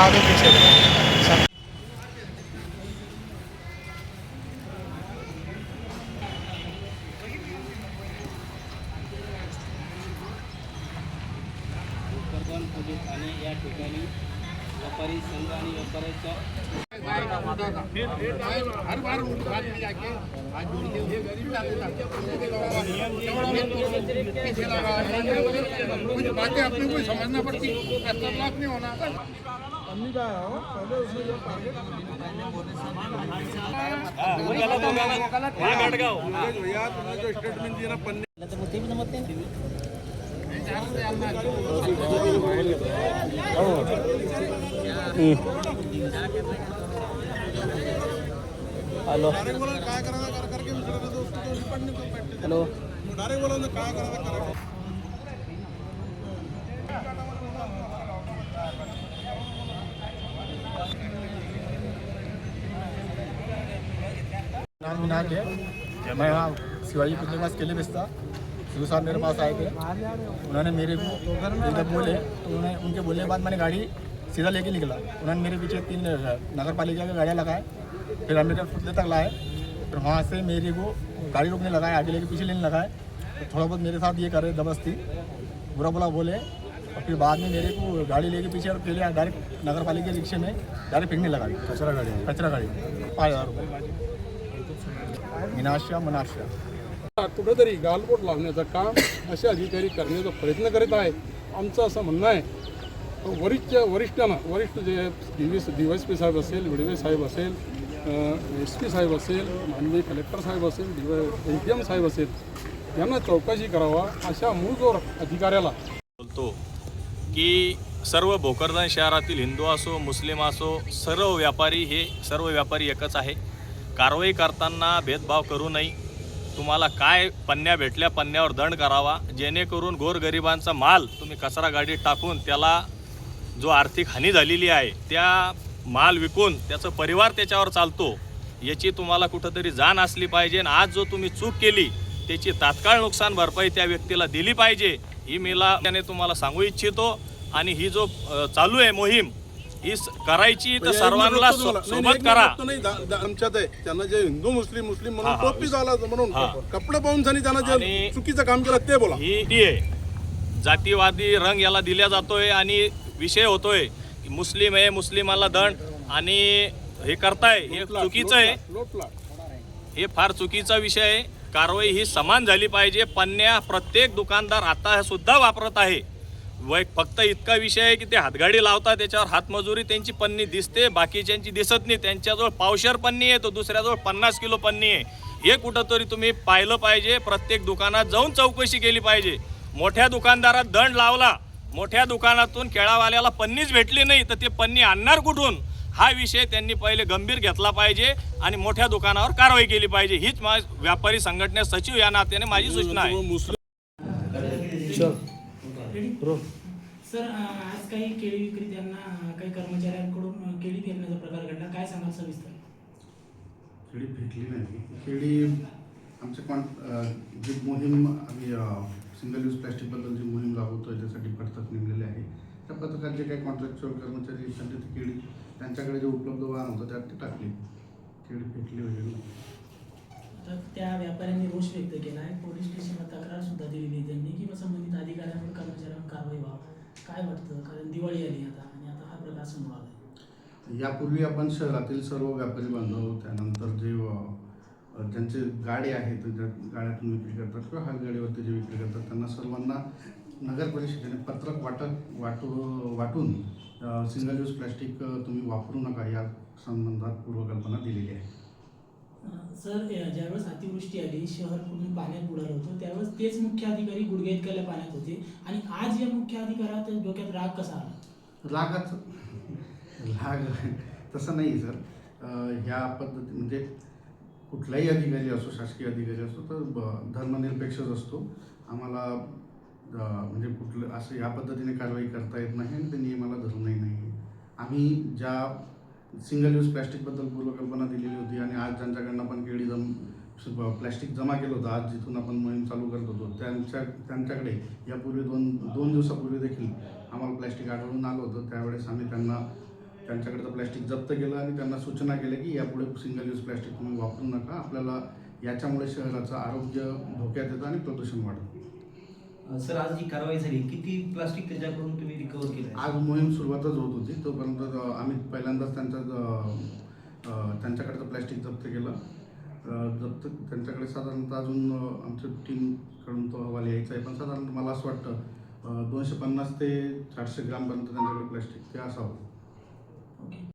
साधू पिछे भोकरदन पोलीस या ठिकाणी व्यापारी संघ आणि व्यापाऱ्याच्या मुझे बातें अपने को ही समझना पड़ती लाभ नहीं होना भैया तुमने जो स्टेटमेंट दिया ना पन्ने हॅलो. हॅलो. नाम है मैं यहाँ शिवाजी पुतले के पास केले बेचता शिव साहब मेरे पास आए थे। उन्होंने मेरे को बोले तो उन्होंने उनके बोलने के बाद मैंने गाड़ी सीधा लेके निकला. उन्होंने मेरे पीछे तीन नगर पालिका की गाड़ियाँ लगाए फिर अम्बेडकर पुतले तक लाए फिर वहाँ से मेरे को गाड़ी रोकने लगाए आगे लेके पीछे लेने लगाए तो थोड़ा बहुत मेरे साथ ये करे जबरदस्ती बुरा बुरा बोले और फिर बाद में मेरे को गाड़ी लेके पीछे और पहले डायरेक्ट नगर पालिका के रिक्शे में डायरेक्ट फेंकने लगा। कचरा गाड़ी कचरा गाड़ी। पाँच हज़ार रुपये। मिनाशा मनाशा कुठंतरी गालबोट लावण्याचं काम असे अधिकारी करण्याचा प्रयत्न करीत आहे आमचं असं म्हणणं आहे वरिष्ठ वरिष्ठांना वरिष्ठ जे D V D Y S P साहेब असेल डी वाय साहेब असेल एस पी साहेब असेल माननीय कलेक्टर साहेब असेल D Y S D M साहेब असेल यांना चौकशी करावा अशा मूळ जोर अधिकाऱ्याला. बोलतो की सर्व भोकरदन शहरातील हिंदू असो मुस्लिम असो सर्व व्यापारी हे सर्व व्यापारी एकच आहे. कारवाई करताना भेदभाव करू नये. तुम्हाला काय पन्न्या भेटल्या पन्न्यावर दंड करावा. जेणेकरून गोरगरिबांचा माल तुम्ही कचरा गाडीत टाकून त्याला जो आर्थिक हानी झालेली आहे त्या माल विकून त्याचा परिवार त्याच्यावर चालतो याची तुम्हाला कुठंतरी जाण असली पाहिजे. आणि आज जो तुम्ही चूक केली त्याची तात्काळ नुकसान भरपाई त्या व्यक्तीला दिली पाहिजे ही मला त्याने तुम्हाला सांगू इच्छितो. आणि ही जो चालू आहे मोहीम ही करायची तर सर्वांना सोबत करा. आमच्यात आहे. त्यांना जे हिंदू मुस्लिम मुस्लिम म्हणून. टोपी झाला म्हणून. कपडे पाहून त्यांनी जे चुकीचं काम केलं ते बोला. ही आहे जातीवादी रंग याला दिला जातोय आणि विषय होतोय. की मुस्लिम आहे मुस्लिमाला दंड आणि हे करताय हे चुकीचं आहे. हे फार चुकीचा विषय आहे. कारवाई ही समान झाली पाहिजे. पन्न्या प्रत्येक दुकानदार आता सुद्धा वापरत आहे. वै फक्त इतका विषय आहे की ते हातगाडी लावतात त्याच्यावर हातमजुरी त्यांची पन्नी दिसते बाकीच्यांची दिसत नाही. त्यांच्याजवळ पावशर पन्नी आहे तो दुसऱ्याजवळ पन्नास किलो पन्नी आहे. हे कुठंतरी तुम्ही पाहिलं पाहिजे. प्रत्येक दुकानात जाऊन चौकशी केली पाहिजे. मोठ्या दुकानदारात दंड लावला मोठ्या दुकानातून केळावाल्याला पन्नीच भेटली नाही तर ते पन्नी आणणार कुठून? हा विषय त्यांनी पहिले गंभीर घेतला पाहिजे आणि मोठ्या दुकानावर कारवाई केली पाहिजे. हीच मा व्यापारी संघटने सचिव या नात्याने माझी सूचना आहे. सर आज काही केळी विक्रेत्यांना काही कर्मचाऱ्यांकडून केळी फेकण्याचा प्रकार घडला. काय सांगाल सविस्तर? केळी फेकली नाही. केळी कॉन अं, जी मोहीम आम्ही सिंगल यूज प्लॅस्टिकबद्दल जी मोहीम राबवतो त्यासाठी पथक नेमलेले आहे त्या पथकात जे काही कॉन्ट्रॅक्च्युअल कर्मचारी ती केळी त्यांच्याकडे जे उपलब्ध वाहन होतं त्यात ती टाकली. केळी फेकली वगैरे. आता त्या व्यापाऱ्यांनी रोष व्यक्त केला आहे. पोलीस स्टेशनला तक्रार सुद्धा दिलेली त्यांनी किंवा संबंधित अधिकाऱ्यांवर कर्मचाऱ्यांवर कारवाई व्हावं. काय वाटतं? कारण दिवाळी आली आता आणि आता हा प्रकार समोर आला यापूर्वी आपण शहरातील सर्व व्यापारी बांधव त्यानंतर जे ज्यांचे गाडी आहेत ज्या गाड्यातून विक्री करतात किंवा हात गाडीवरती जे विक्री करतात त्यांना सर्वांना नगर परिषदेने पत्रक वाटप वाटू वाटून सिंगल यूज प्लॅस्टिक तुम्ही वापरू नका या संबंधात पूर्वकल्पना दिलेली आहे. सर ज्यावेळेस अतिवृष्टी आली शहर पूर्ण पाण्यात बुडालं होतं त्यावेळेस तेच मुख्य अधिकारी गुडघे इतक्याला पाण्यात होते. आणि आज या मुख्य अधिकाऱ्यात डोक्यात राग कसा आला? रागाच राग तसं नाही सर. ह्या पद्धती म्हणजे कुठलाही अधिकारी असो शासकीय अधिकारी असो तर ब- धर्मनिरपेक्षच असतो. आम्हाला म्हणजे कुठलं असं या पद्धतीने कारवाई करता येत नाही आणि ते नियमाला धरूनही नाही. आम्ही ज्या सिंगल यूज प्लॅस्टिकबद्दल पूर्वकल्पना दिलेली होती आणि आज ज्यांच्याकडनं आपण केळी जम प्लॅस्टिक जमा केलं होतं आज जिथून आपण मोहीम चालू करत होतो त्यांच्या त्यांच्याकडे यापूर्वी दोन दोन दिवसापूर्वी देखील आम्हाला प्लॅस्टिक आढळून आलं होतं. त्यावेळेस आम्ही त्यांना त्यांच्याकडचं प्लॅस्टिक जप्त केलं आणि त्यांना सूचना केल्या की यापुढे सिंगल यूज प्लॅस्टिक तुम्ही वापरू नका. आपल्याला याच्यामुळे शहराचं आरोग्य धोक्यात येतं आणि प्रदूषण वाढतं. सर आज जी कारवाई झाली. किती प्लास्टिक त्याच्याकडून तुम्ही रिकव्हर केलं आज मोहीम सुरुवातच होत होती. तोपर्यंत आम्ही पहिल्यांदाच त्यांचा त्यांच्याकडचं प्लॅस्टिक जप्त केलं. जप्त त्यांच्याकडे साधारणतः अजून आमच्या टीमकडून तो अहवाल यायचा आहे. पण साधारणतः मला असं वाटतं दोनशे पन्नास ते चारशे ग्रामपर्यंत त्यांच्याकडे प्लॅस्टिक ते असावं. Okay.